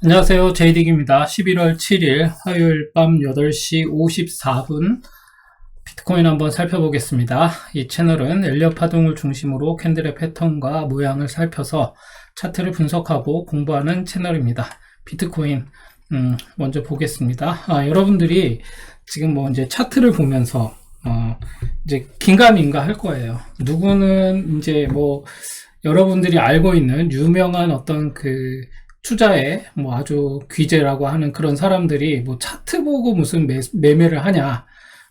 안녕하세요. 제이딕입니다. 11월 7일 화요일 밤 8시 54분 비트코인 한번 살펴보겠습니다. 이 채널은 엘리엇 파동을 중심으로 캔들의 패턴과 모양을 살펴서 차트를 분석하고 공부하는 채널입니다. 비트코인 음, 먼저 보겠습니다. 아, 여러분들이 지금 뭐 이제 차트를 보면서 어, 이제 긴가민가 할 거예요. 누구는 이제 뭐 여러분들이 알고 있는 유명한 어떤 그 투자에 뭐 아주 귀재라고 하는 그런 사람들이 뭐 차트 보고 무슨 매, 매매를 하냐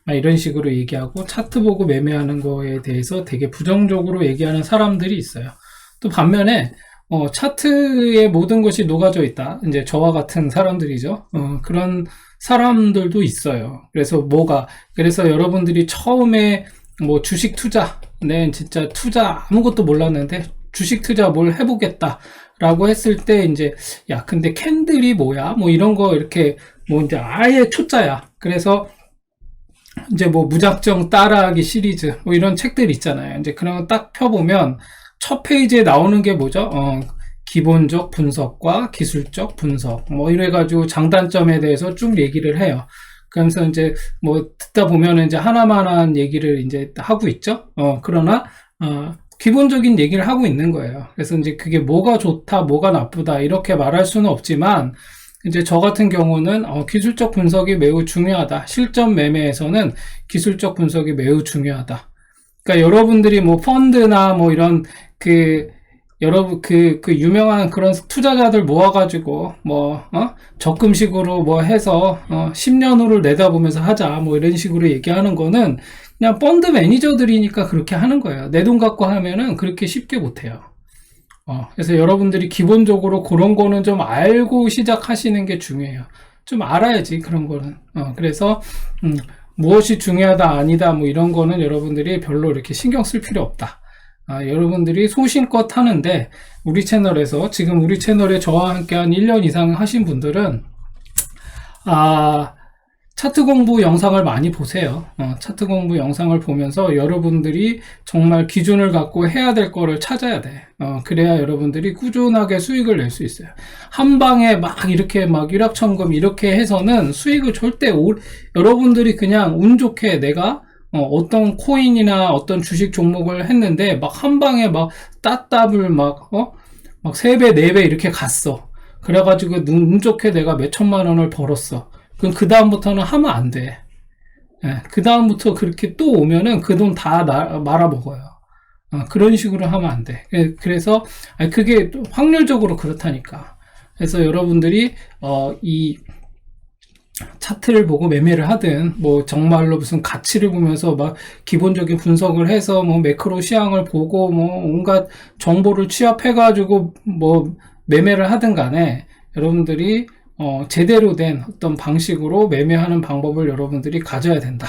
막 이런 식으로 얘기하고 차트 보고 매매하는 거에 대해서 되게 부정적으로 얘기하는 사람들이 있어요. 또 반면에 어, 차트에 모든 것이 녹아져 있다. 이제 저와 같은 사람들이죠. 어, 그런 사람들도 있어요. 그래서 뭐가 그래서 여러분들이 처음에 뭐 주식 투자, 네 진짜 투자 아무것도 몰랐는데 주식 투자 뭘 해보겠다. 라고 했을 때 이제 야 근데 캔들이 뭐야? 뭐 이런 거 이렇게 뭐 이제 아예 초짜야. 그래서 이제 뭐 무작정 따라하기 시리즈 뭐 이런 책들 있잖아요. 이제 그런 거 딱 펴보면 첫 페이지에 나오는 게 뭐죠? 어 기본적 분석과 기술적 분석. 뭐 이래 가지고 장단점에 대해서 쭉 얘기를 해요. 그러면서 이제 뭐 듣다 보면 이제 하나만한 얘기를 이제 하고 있죠? 어 그러나 어 기본적인 얘기를 하고 있는 거예요. 그래서 이제 그게 뭐가 좋다, 뭐가 나쁘다, 이렇게 말할 수는 없지만, 이제 저 같은 경우는 어, 기술적 분석이 매우 중요하다. 실전 매매에서는 기술적 분석이 매우 중요하다. 그러니까 여러분들이 뭐 펀드나 뭐 이런 그 여러분 그, 그 유명한 그런 투자자들 모아가지고 뭐 어? 적금식으로 뭐 해서 어, 10년 후를 내다보면서 하자 뭐 이런 식으로 얘기하는 거는 그냥 펀드 매니저들이니까 그렇게 하는 거예요. 내 돈 갖고 하면은 그렇게 쉽게 못해요. 어, 그래서 여러분들이 기본적으로 그런 거는 좀 알고 시작하시는 게 중요해요. 좀 알아야지 그런 거는. 어, 그래서 음, 무엇이 중요하다 아니다 뭐 이런 거는 여러분들이 별로 이렇게 신경 쓸 필요 없다. 아, 여러분들이 소신껏 하는데 우리 채널에서 지금 우리 채널에 저와 함께 한 1년 이상 하신 분들은 아, 차트 공부 영상을 많이 보세요. 어, 차트 공부 영상을 보면서 여러분들이 정말 기준을 갖고 해야 될 거를 찾아야 돼. 어, 그래야 여러분들이 꾸준하게 수익을 낼 수 있어요. 한 방에 막 이렇게 막 일확천금 이렇게 해서는 수익을 절대 오, 여러분들이 그냥 운 좋게 내가 어, 떤 코인이나 어떤 주식 종목을 했는데 막 한 방에 막 따따블 막 어? 막 3배, 4배 이렇게 갔어. 그래가지고 운 좋게 내가 몇 천만 원을 벌었어. 그럼 그 다음부터는 하면 안 돼. 예, 그 다음부터 그렇게 또 오면은 그 돈 다 말아먹어요. 어, 그런 식으로 하면 안 돼. 예, 그래서 그게 확률적으로 그렇다니까. 그래서 여러분들이 어, 이 차트를 보고 매매를 하든 뭐 정말로 무슨 가치를 보면서 막 기본적인 분석을 해서 뭐 매크로 시황을 보고 뭐 온갖 정보를 취합해 가지고 뭐 매매를 하든 간에 여러분들이 어, 제대로 된 어떤 방식으로 매매하는 방법을 여러분들이 가져야 된다.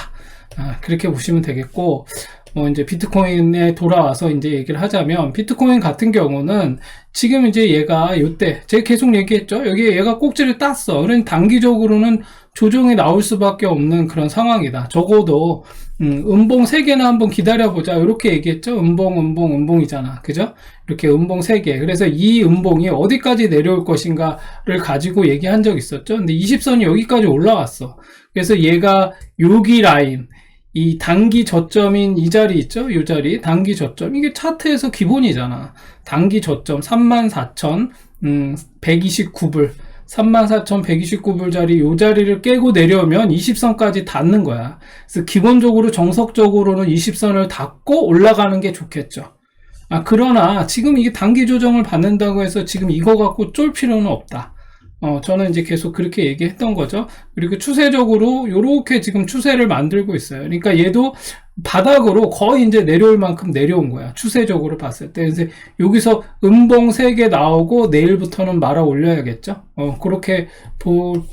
아, 그렇게 보시면 되겠고, 뭐 이제 비트코인에 돌아와서 이제 얘기를 하자면 비트코인 같은 경우는 지금 이제 얘가 요때 제가 계속 얘기했죠. 여기 얘가 꼭지를 땄어. 그러니 단기적으로는 조정이 나올 수밖에 없는 그런 상황이다. 적어도 음, 음봉 3개나 한번 기다려보자. 이렇게 얘기했죠. 음봉, 음봉, 음봉이잖아. 그죠? 이렇게 음봉 3개. 그래서 이 음봉이 어디까지 내려올 것인가를 가지고 얘기한 적 있었죠. 근데 20선이 여기까지 올라왔어. 그래서 얘가 여기 라인, 이 단기 저점인 이 자리 있죠? 이 자리 단기 저점 이게 차트에서 기본이잖아. 단기 저점 34,129불 음, 34,129불짜리 이 자리를 깨고 내려오면 20선까지 닿는 거야. 그래서 기본적으로 정석적으로는 20선을 닿고 올라가는 게 좋겠죠. 아, 그러나 지금 이게 단기 조정을 받는다고 해서 지금 이거 갖고 쫄 필요는 없다. 어, 저는 이제 계속 그렇게 얘기했던 거죠. 그리고 추세적으로 이렇게 지금 추세를 만들고 있어요. 그러니까 얘도 바닥으로 거의 이제 내려올 만큼 내려온 거야. 추세적으로 봤을 때. 그래서 여기서 음봉 3개 나오고 내일부터는 말아 올려야겠죠. 어, 그렇게 보,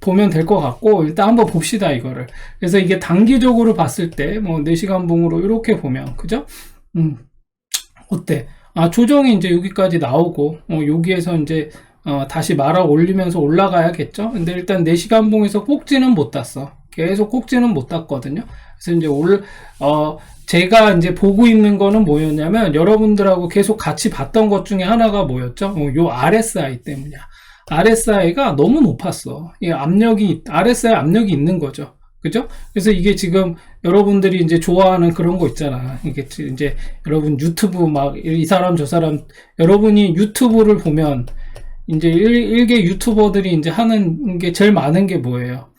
보면 될 것 같고, 일단 한번 봅시다, 이거를. 그래서 이게 단기적으로 봤을 때, 뭐, 4시간 봉으로 이렇게 보면, 그죠? 음, 어때? 아, 조정이 이제 여기까지 나오고, 어, 여기에서 이제 어, 다시 말아 올리면서 올라가야겠죠. 근데 일단 4시간 봉에서 꼭지는 못 땄어. 계속 꼭지는 못 땄거든요. 그래서 이제 올, 어, 제가 이제 보고 있는 거는 뭐였냐면 여러분들하고 계속 같이 봤던 것 중에 하나가 뭐였죠? 어, 요 RSI 때문이야. RSI가 너무 높았어. 이 압력이, RSI 압력이 있는 거죠. 그죠? 그래서 이게 지금 여러분들이 이제 좋아하는 그런 거 있잖아. 이게 이제 여러분 유튜브 막 이 사람 저 사람 여러분이 유튜브를 보면 이제 일, 개 유튜버들이 이제 하는 게 제일 많은 게 뭐예요?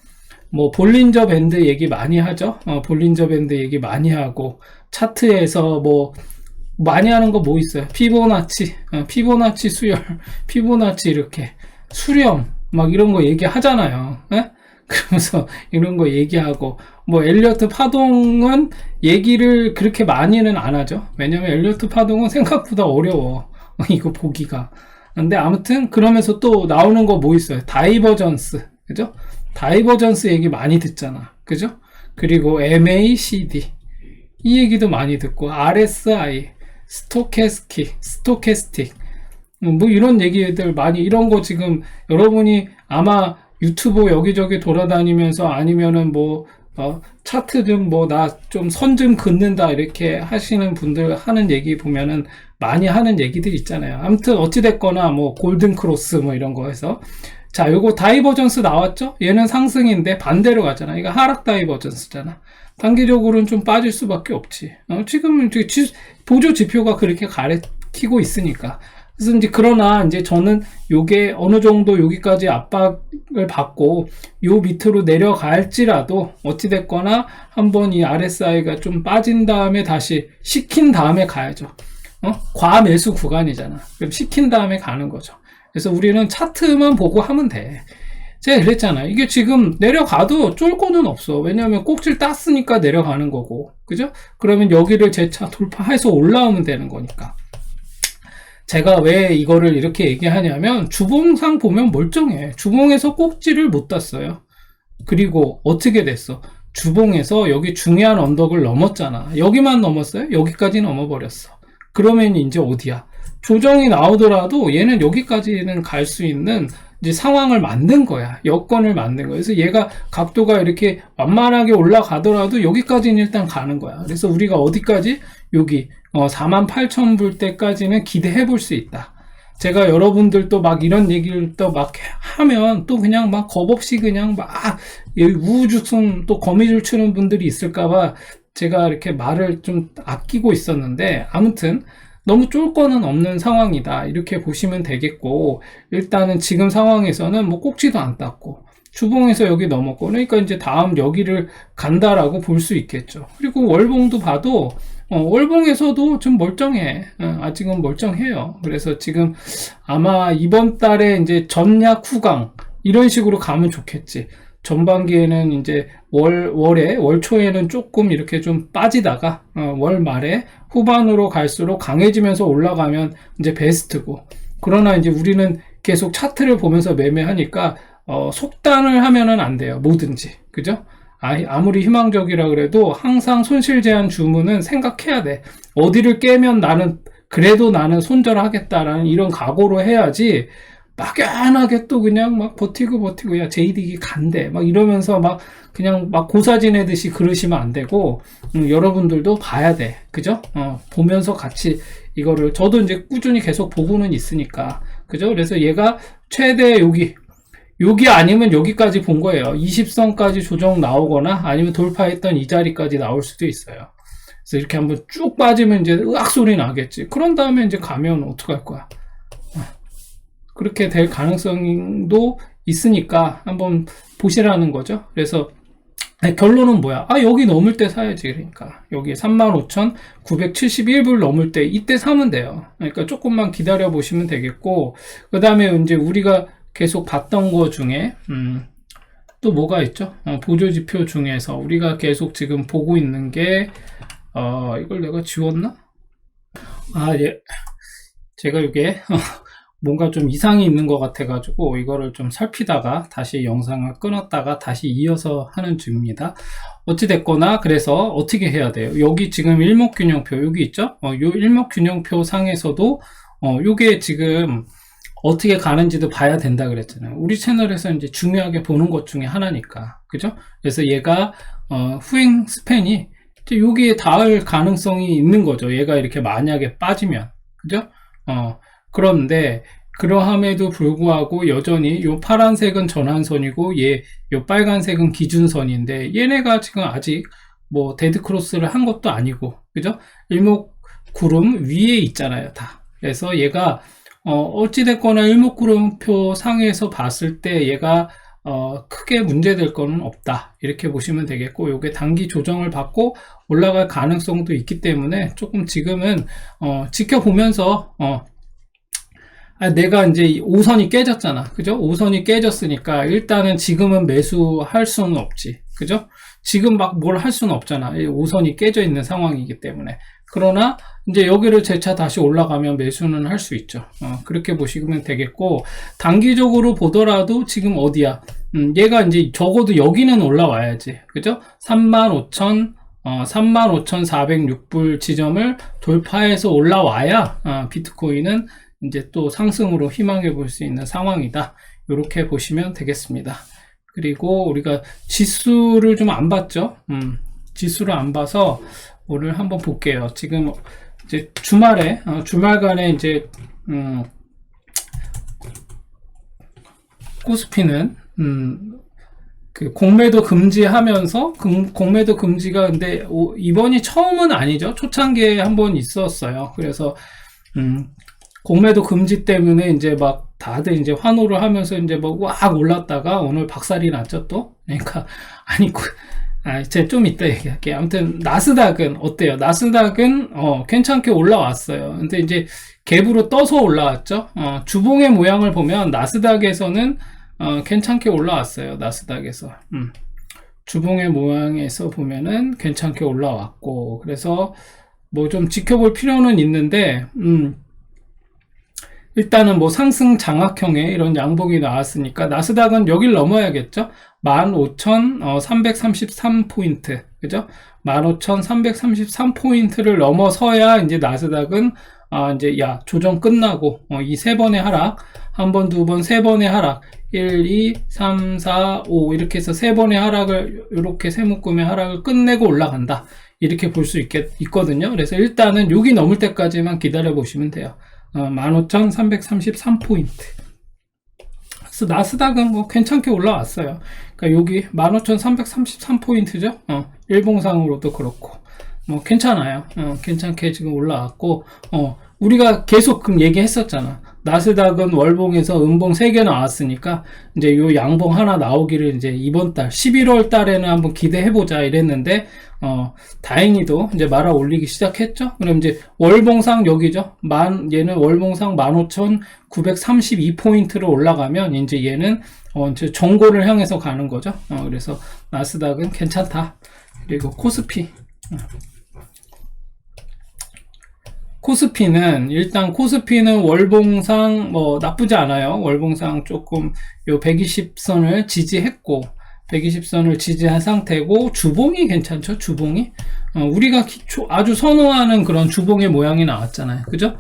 뭐 볼린저 밴드 얘기 많이 하죠. 어, 볼린저 밴드 얘기 많이 하고 차트에서 뭐 많이 하는 거 뭐 있어요? 피보나치, 어, 피보나치 수열, 피보나치 이렇게 수렴 막 이런 거 얘기하잖아요. 에? 그러면서 이런 거 얘기하고 뭐 엘리어트 파동은 얘기를 그렇게 많이는 안 하죠. 왜냐면 엘리어트 파동은 생각보다 어려워. 이거 보기가. 근데 아무튼 그러면서 또 나오는 거 뭐 있어요? 다이버전스. 그죠? 다이버전스 얘기 많이 듣잖아. 그죠? 그리고 MACD. 이 얘기도 많이 듣고 RSI, 스토캐스틱, 스토캐스틱. 뭐 이런 얘기들 많이 이런 거 지금 여러분이 아마 유튜브 여기저기 돌아다니면서 아니면은 뭐 어, 차트 좀 뭐 나 좀 선좀 긋는다 이렇게 하시는 분들 하는 얘기 보면은 많이 하는 얘기들 있잖아요. 아무튼 어찌됐거나 뭐 골든 크로스 뭐 이런 거 해서 자 요거 다이버전스 나왔죠? 얘는 상승인데 반대로 가잖아. 이거 하락 다이버전스잖아. 단기적으로는 좀 빠질 수밖에 없지. 어, 지금은 보조 지표가 그렇게 가리키고 있으니까. 그래서 이제 그러나 이제 저는 요게 어느 정도 여기까지 압박을 받고 요 밑으로 내려갈지라도 어찌됐거나 한번 이 RSI가 좀 빠진 다음에 다시 식힌 다음에 가야죠. 어? 과매수 구간이잖아. 그럼 식힌 다음에 가는 거죠. 그래서 우리는 차트만 보고 하면 돼. 제가 그랬잖아. 이게 지금 내려가도 쫄 거는 없어. 왜냐하면 꼭지를 땄으니까 내려가는 거고. 그죠? 그러면 여기를 재차 돌파해서 올라오면 되는 거니까. 제가 왜 이거를 이렇게 얘기하냐면 주봉상 보면 멀쩡해. 주봉에서 꼭지를 못 땄어요. 그리고 어떻게 됐어? 주봉에서 여기 중요한 언덕을 넘었잖아. 여기만 넘었어요? 여기까지 넘어버렸어. 그러면 이제 어디야? 조정이 나오더라도 얘는 여기까지는 갈 수 있는 이제 상황을 만든 거야. 여건을 만든 거야. 그래서 얘가 각도가 이렇게 완만하게 올라가더라도 여기까지는 일단 가는 거야. 그래서 우리가 어디까지? 여기 어, 4만 8천 불 때까지는 기대해 볼 수 있다. 제가 여러분들도 막 이런 얘기를 또 막 하면 또 그냥 막 겁없이 그냥 막 우후죽순 또 거미줄 치는 분들이 있을까봐 제가 이렇게 말을 좀 아끼고 있었는데 아무튼 너무 쫄 거는 없는 상황이다. 이렇게 보시면 되겠고, 일단은 지금 상황에서는 뭐 꼭지도 안 땄고, 주봉에서 여기 넘었고, 그러니까 이제 다음 여기를 간다라고 볼 수 있겠죠. 그리고 월봉도 봐도, 어, 월봉에서도 좀 멀쩡해. 어, 아직은 멀쩡해요. 그래서 지금 아마 이번 달에 이제 전약 후강, 이런 식으로 가면 좋겠지. 전반기에는 이제 월, 월에, 월 초에는 조금 이렇게 좀 빠지다가, 어, 월 말에 후반으로 갈수록 강해지면서 올라가면 이제 베스트고. 그러나 이제 우리는 계속 차트를 보면서 매매하니까, 어, 속단을 하면은 안 돼요. 뭐든지. 그죠? 아, 무리 희망적이라 그래도 항상 손실 제한 주문은 생각해야 돼. 어디를 깨면 나는, 그래도 나는 손절하겠다라는 이런 각오로 해야지, 막연하게 또 그냥 막 버티고 버티고 야 제이딕이 간대. 막 이러면서 막 그냥 막 고사 지내듯이 그러시면 안 되고 음, 여러분들도 봐야 돼. 그죠? 어, 보면서 같이 이거를. 저도 이제 꾸준히 계속 보고는 있으니까. 그죠? 그래서 얘가 최대 여기. 여기 아니면 여기까지 본 거예요. 20선까지 조정 나오거나 아니면 돌파했던 이 자리까지 나올 수도 있어요. 그래서 이렇게 한번 쭉 빠지면 이제 으악 소리 나겠지. 그런 다음에 이제 가면 어떡할 거야 그렇게 될 가능성도 있으니까 한번 보시라는 거죠. 그래서 결론은 뭐야? 아, 여기 넘을 때 사야지. 그러니까. 여기 35,971불 넘을 때 이때 사면 돼요. 그러니까 조금만 기다려 보시면 되겠고, 그 다음에 이제 우리가 계속 봤던 거 중에, 음, 또 뭐가 있죠? 어, 보조지표 중에서 우리가 계속 지금 보고 있는 게, 어, 이걸 내가 지웠나? 아, 예. 제가 이게, 뭔가 좀 이상이 있는 것 같아가지고 이거를 좀 살피다가 다시 영상을 끊었다가 다시 이어서 하는 중입니다. 어찌됐거나 그래서 어떻게 해야 돼요? 여기 지금 일목균형표 여기 있죠? 어, 요 일목균형표 상에서도 어, 요게 지금 어떻게 가는지도 봐야 된다 그랬잖아요. 우리 채널에서 이제 중요하게 보는 것 중에 하나니까. 그죠? 그래서 얘가 어, 후행 스팬이 여기에 닿을 가능성이 있는 거죠. 얘가 이렇게 만약에 빠지면. 그죠? 어, 그런데 그러함에도 불구하고 여전히 요 파란색은 전환선이고 얘, 요 빨간색은 기준선인데 얘네가 지금 아직 뭐 데드 크로스를 한 것도 아니고 그죠? 일목구름 위에 있잖아요 다 그래서 얘가 어, 어찌됐거나 일목구름표 상에서 봤을 때 얘가 어, 크게 문제될 거는 없다 이렇게 보시면 되겠고 요게 단기 조정을 받고 올라갈 가능성도 있기 때문에 조금 지금은 어, 지켜보면서 어, 아, 내가 이제 5선이 깨졌잖아. 그죠? 5선이 깨졌으니까 일단은 지금은 매수할 수는 없지. 그죠? 지금 막 뭘 할 수는 없잖아. 5선이 깨져 있는 상황이기 때문에. 그러나 이제 여기를 재차 다시 올라가면 매수는 할 수 있죠. 어, 그렇게 보시면 되겠고 단기적으로 보더라도 지금 어디야? 음, 얘가 이제 적어도 여기는 올라와야지. 그죠? 35,000 어, 35,406불 지점을 돌파해서 올라와야 어, 비트코인은 이제 또 상승으로 희망해 볼 수 있는 상황이다. 이렇게 보시면 되겠습니다. 그리고 우리가 지수를 좀 안 봤죠? 음, 지수를 안 봐서 오늘 한번 볼게요. 지금 이제 주말에 어, 주말간에 이제 음, 코스피는 음, 그 공매도 금지하면서 금, 공매도 금지가 근데 오, 이번이 처음은 아니죠. 초창기에 한 번 있었어요. 그래서 음, 공매도 금지 때문에 이제 막 다들 이제 환호를 하면서 이제 뭐꽉 올랐다가 오늘 박살이 났죠 또. 그러니까 아니 그, 아, 제가 좀 이따 얘기할게요. 아무튼 나스닥은 어때요? 나스닥은 어, 괜찮게 올라왔어요. 근데 이제 갭으로 떠서 올라왔죠. 어, 주봉의 모양을 보면 나스닥에서는 어, 괜찮게 올라왔어요. 나스닥에서. 음. 주봉의 모양에서 보면은 괜찮게 올라왔고 그래서 뭐 좀 지켜볼 필요는 있는데 음, 일단은 뭐 상승 장악형의 이런 양봉이 나왔으니까 나스닥은 여길 넘어야겠죠. 15,333포인트. 그죠? 15,333포인트를 넘어서야 이제 나스닥은 아, 이제 야, 조정 끝나고 어, 이 세 번의 하락, 한 번, 두 번, 세 번의 하락, 1, 2, 3, 4, 5 이렇게 해서 세 번의 하락을 이렇게 세 묶음의 하락을 끝내고 올라간다. 이렇게 볼 수 있겠 있거든요. 그래서 일단은 여기 넘을 때까지만 기다려 보시면 돼요. 어, 15,333포인트. 그래서 나스닥은 뭐 괜찮게 올라왔어요. 그러니까 여기 15,333포인트죠. 어, 일봉상으로도 그렇고. 뭐 괜찮아요. 어, 괜찮게 지금 올라왔고, 어, 우리가 계속 그 얘기했었잖아. 나스닥은 월봉에서 음봉 3개 나왔으니까 이제 요 양봉 하나 나오기를 이제 이번 달 11월 달에는 한번 기대해 보자 이랬는데 어 다행히도 이제 말아 올리기 시작했죠. 그럼 이제 월봉상 여기죠. 만 얘는 월봉상 15,932포인트로 올라가면 이제 얘는 어 이제 정고를 향해서 가는 거죠. 어 그래서 나스닥은 괜찮다. 그리고 코스피 어. 코스피는 일단 코스피는 월봉상 뭐 나쁘지 않아요. 월봉상 조금 요 120선을 지지했고 120선을 지지한 상태고 주봉이 괜찮죠. 주봉이 어, 우리가 아주 선호하는 그런 주봉의 모양이 나왔잖아요. 그죠?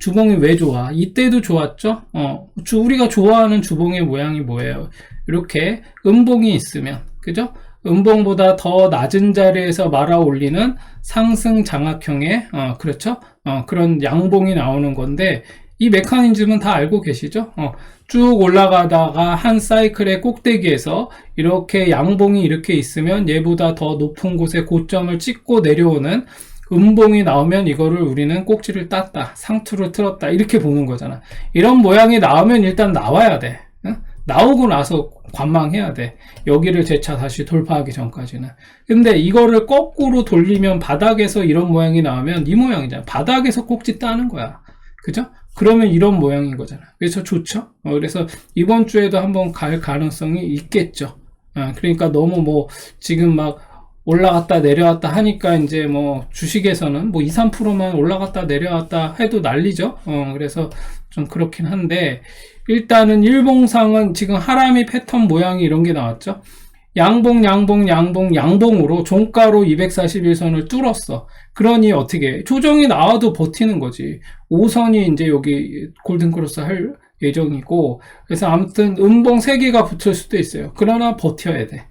주봉이 왜 좋아? 이때도 좋았죠. 어, 주, 우리가 좋아하는 주봉의 모양이 뭐예요? 이렇게 음봉이 있으면 그죠? 음봉보다 더 낮은 자리에서 말아 올리는 상승 장악형의 어, 그렇죠? 어, 그런 양봉이 나오는 건데 이 메커니즘은 다 알고 계시죠? 어, 쭉 올라가다가 한 사이클의 꼭대기에서 이렇게 양봉이 이렇게 있으면 얘보다 더 높은 곳에 고점을 찍고 내려오는 음봉이 나오면 이거를 우리는 꼭지를 땄다, 상투를 틀었다 이렇게 보는 거잖아. 이런 모양이 나오면 일단 나와야 돼. 응? 나오고 나서 관망해야 돼. 여기를 재차 다시 돌파하기 전까지는. 근데 이거를 거꾸로 돌리면 바닥에서 이런 모양이 나오면 이 모양이잖아. 바닥에서 꼭지 따는 거야. 그죠? 그러면 이런 모양인 거잖아. 그래서 좋죠? 어, 그래서 이번 주에도 한번 갈 가능성이 있겠죠. 어, 그러니까 너무 뭐 지금 막 올라갔다 내려왔다 하니까 이제 뭐 주식에서는 뭐 2, 3%만 올라갔다 내려왔다 해도 난리죠. 어, 그래서 좀 그렇긴 한데 일단은 일봉상은 지금 하람이 패턴 모양이 이런 게 나왔죠. 양봉, 양봉, 양봉, 양봉으로 종가로 241선을 뚫었어. 그러니 어떻게 조정이 나와도 버티는 거지. 5선이 이제 여기 골든크로스 할 예정이고 그래서 아무튼 음봉 3개가 붙을 수도 있어요. 그러나 버텨야 돼.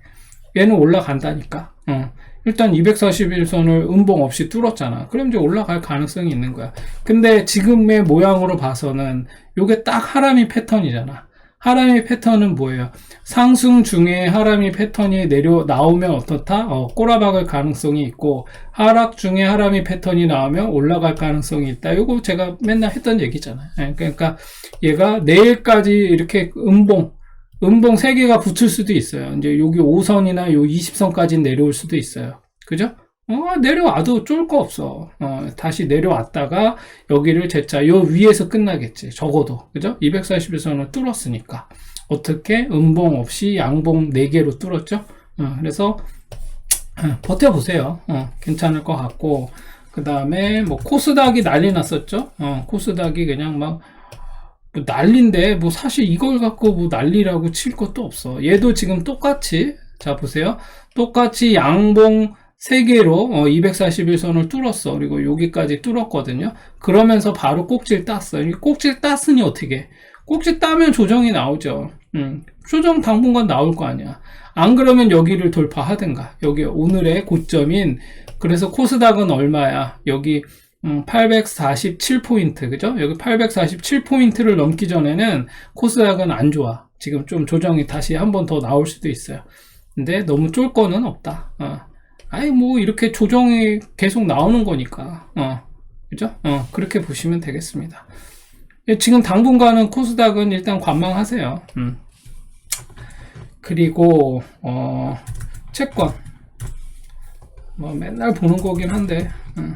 얘는 올라간다니까. 어. 일단 241선을 음봉 없이 뚫었잖아. 그럼 이제 올라갈 가능성이 있는 거야. 근데 지금의 모양으로 봐서는 요게 딱 하람이 패턴이잖아. 하람이 패턴은 뭐예요? 상승 중에 하람이 패턴이 내려 나오면 어떻다? 어, 꼬라박을 가능성이 있고 하락 중에 하람이 패턴이 나오면 올라갈 가능성이 있다. 요거 제가 맨날 했던 얘기잖아요. 예, 그러니까 얘가 내일까지 이렇게 음봉 음봉 3개가 붙을 수도 있어요. 이제 여기 5선이나 요 20선까지 내려올 수도 있어요. 그죠? 어, 내려와도 쫄 거 없어. 어, 다시 내려왔다가 여기를 재차 요 위에서 끝나겠지. 적어도. 그죠? 241선을 뚫었으니까. 어떻게? 음봉 없이 양봉 4개로 뚫었죠? 어, 그래서 어, 버텨보세요. 어, 괜찮을 것 같고. 그 다음에 뭐 코스닥이 난리 났었죠? 어, 코스닥이 그냥 막 뭐 난리인데 뭐 사실 이걸 갖고 뭐 난리라고 칠 것도 없어. 얘도 지금 똑같이 자 보세요. 똑같이 양봉 3개로 어, 241선을 뚫었어. 그리고 여기까지 뚫었거든요. 그러면서 바로 꼭지를 땄어. 이 꼭지를 땄으니 어떻게? 꼭지 따면 조정이 나오죠. 음, 조정 당분간 나올 거 아니야. 안 그러면 여기를 돌파하든가. 여기 오늘의 고점인 그래서 코스닥은 얼마야? 여기 음, 847포인트, 그죠? 여기 847포인트를 넘기 전에는 코스닥은 안 좋아. 지금 좀 조정이 다시 한 번 더 나올 수도 있어요. 근데 너무 쫄 거는 없다. 어. 아니, 뭐, 이렇게 조정이 계속 나오는 거니까. 어. 그죠? 어, 그렇게 보시면 되겠습니다. 예, 지금 당분간은 코스닥은 일단 관망하세요. 음. 그리고, 어, 채권. 뭐, 맨날 보는 거긴 한데, 음.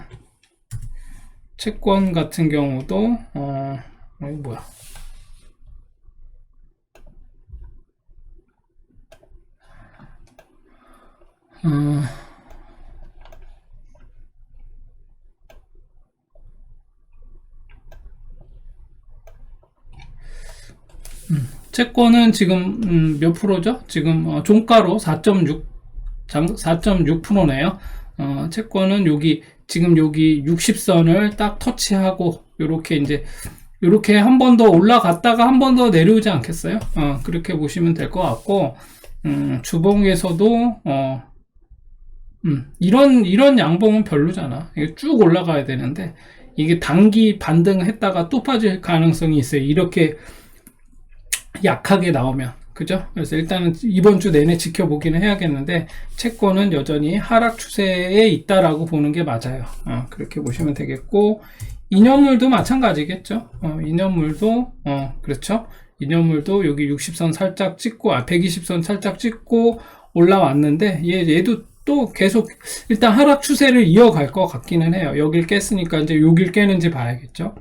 채권 같은 경우도 어 이거 뭐야 어, 음, 채권은 지금 음, 몇 프로죠? 지금 어, 종가로 4.6 4.6%네요. 어, 채권은 여기 지금 여기 60선을 딱 터치하고 이렇게 이제 이렇게 한 번 더 올라갔다가 한 번 더 내려오지 않겠어요? 어, 그렇게 보시면 될 것 같고 음, 주봉에서도 어, 음, 이런 이런 양봉은 별로잖아. 이게 쭉 올라가야 되는데 이게 단기 반등했다가 또 빠질 가능성이 있어요. 이렇게 약하게 나오면 그죠? 그래서 일단은 이번 주 내내 지켜보기는 해야겠는데 채권은 여전히 하락 추세에 있다라고 보는 게 맞아요. 어, 그렇게 보시면 되겠고 인연물도 마찬가지겠죠. 어, 인연물도 어, 그렇죠. 인연물도 여기 60선 살짝 찍고 아 120선 살짝 찍고 올라왔는데 얘 얘도 또 계속 일단 하락 추세를 이어갈 것 같기는 해요. 여길 깼으니까 이제 여길 깨는지 봐야겠죠.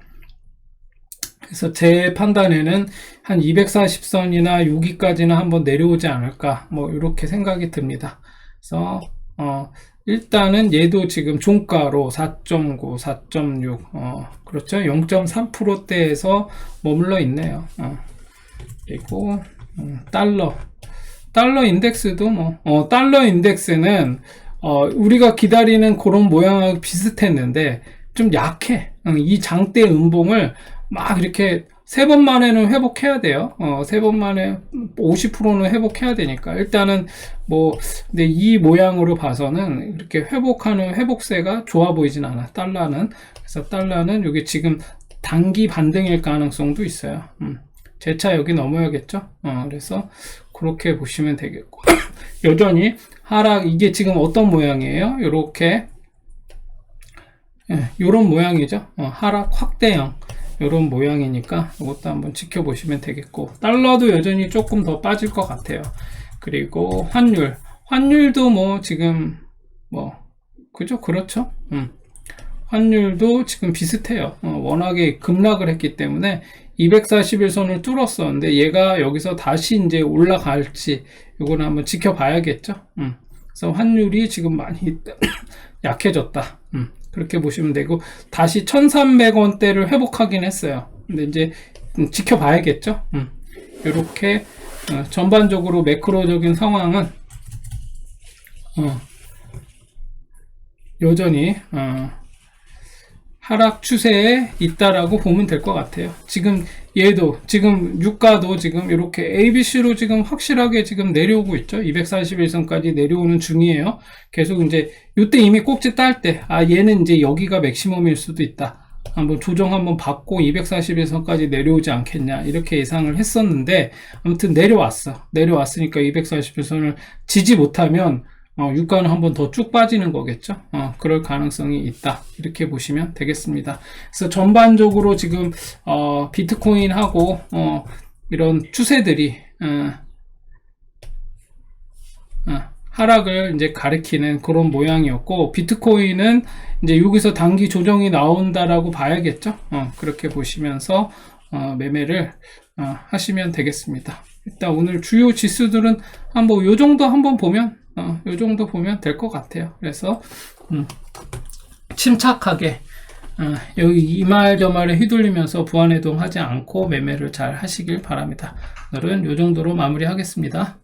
그래서 제 판단에는 한 240선이나 6위까지는 한번 내려오지 않을까 뭐 이렇게 생각이 듭니다. 그래서 어 일단은 얘도 지금 종가로 4.9, 4.6, 어 그렇죠? 0.3%대에서 머물러 있네요. 어. 그리고 음, 달러, 달러 인덱스도 뭐 어, 달러 인덱스는 어, 우리가 기다리는 그런 모양하고 비슷했는데 좀 약해. 응, 이 장대 음봉을 막 이렇게 세 번 만에는 회복해야 돼요. 어, 세 번 만에 50%는 회복해야 되니까. 일단은 뭐, 근데 이 모양으로 봐서는 이렇게 회복하는 회복세가 좋아 보이진 않아. 달러는. 그래서 달러는 여기 지금 단기 반등일 가능성도 있어요. 음. 재차 여기 넘어야겠죠? 어, 그래서 그렇게 보시면 되겠고. 여전히 하락, 이게 지금 어떤 모양이에요? 이렇게. 예, 요런 모양이죠. 어, 하락 확대형. 이런 모양이니까 이것도 한번 지켜보시면 되겠고 달러도 여전히 조금 더 빠질 것 같아요 그리고 환율 환율도 뭐 지금 뭐 그죠 그렇죠 음. 환율도 지금 비슷해요 어, 워낙에 급락을 했기 때문에 241선을 뚫었었는데 얘가 여기서 다시 이제 올라갈지 이거는 한번 지켜봐야겠죠 음. 그래서 환율이 지금 많이 약해졌다 음. 그렇게 보시면 되고 다시 1300원대를 회복하긴 했어요. 근데 이제 지켜봐야겠죠? 음. 이렇게 어, 전반적으로 매크로적인 상황은 어, 여전히 어, 하락 추세에 있다라고 보면 될 것 같아요. 지금 얘도 지금 유가도 지금 이렇게 ABC로 지금 확실하게 지금 내려오고 있죠. 241선까지 내려오는 중이에요. 계속 이제 이때 이미 꼭지 딸 때, 아, 얘는 이제 여기가 맥시멈일 수도 있다. 한번 조정 한번 받고 241선까지 내려오지 않겠냐 이렇게 예상을 했었는데 아무튼 내려왔어 내려왔으니까 241선을 지지 못하면 어, 유가는 한 번 더 쭉 빠지는 거겠죠 어, 그럴 가능성이 있다 이렇게 보시면 되겠습니다 그래서 전반적으로 지금 어, 비트코인하고 어, 이런 추세들이 어, 어, 하락을 이제 가리키는 그런 모양이었고 비트코인은 이제 여기서 단기 조정이 나온다라고 봐야겠죠. 어, 그렇게 보시면서 어, 매매를 어, 하시면 되겠습니다. 일단 오늘 주요 지수들은 한번 요 정도 한번 보면 어, 요 정도 보면 될 것 같아요. 그래서 음, 침착하게 어, 여기 이말 저말에 휘둘리면서 부안해동 하지 않고 매매를 잘 하시길 바랍니다. 오늘은 요 정도로 마무리하겠습니다.